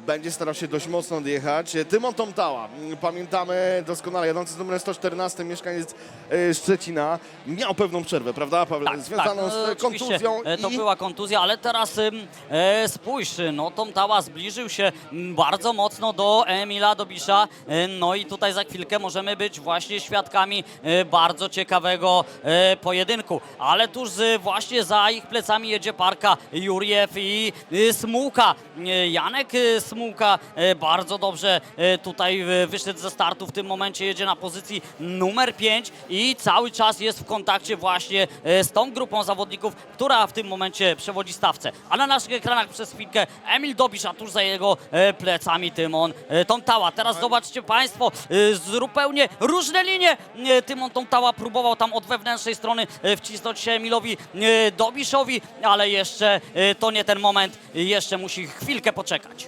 Będzie starał się dość mocno odjechać. Tymon Tomtała, mm, pamiętamy doskonale, jadący z numerem 114, mieszkaniec e, Szczecina, miał pewną przerwę, prawda, Paweł? Związaną no, z oczywiście, kontuzją e, To i... była kontuzja, ale teraz e, spójrz, no Tom Tała zbliżył się bardzo mocno do Emila Dobisza, e, no i tutaj za chwilkę możemy być właśnie świadkami e, bardzo ciekawego e, pojedynku, ale tuż właśnie za ich plecami jedzie parka Juriew i e, Smułka. E, Janek e, Smułka e, bardzo dobrze e, tutaj e, wyszedł ze startu, w tym momencie jedzie na pozycji numer 5 i cały czas jest w kontakcie właśnie z tą grupą zawodników, która w tym momencie przewodzi stawce. A na naszych ekranach przez chwilkę Emil Dobisz, a tuż za jego plecami Tymon Tomtała. Teraz zobaczcie Państwo, zupełnie różne linie Tymon Tomtała próbował tam od wewnętrznej strony wcisnąć się Emilowi Dobiszowi, ale jeszcze to nie ten moment, jeszcze musi chwilkę poczekać.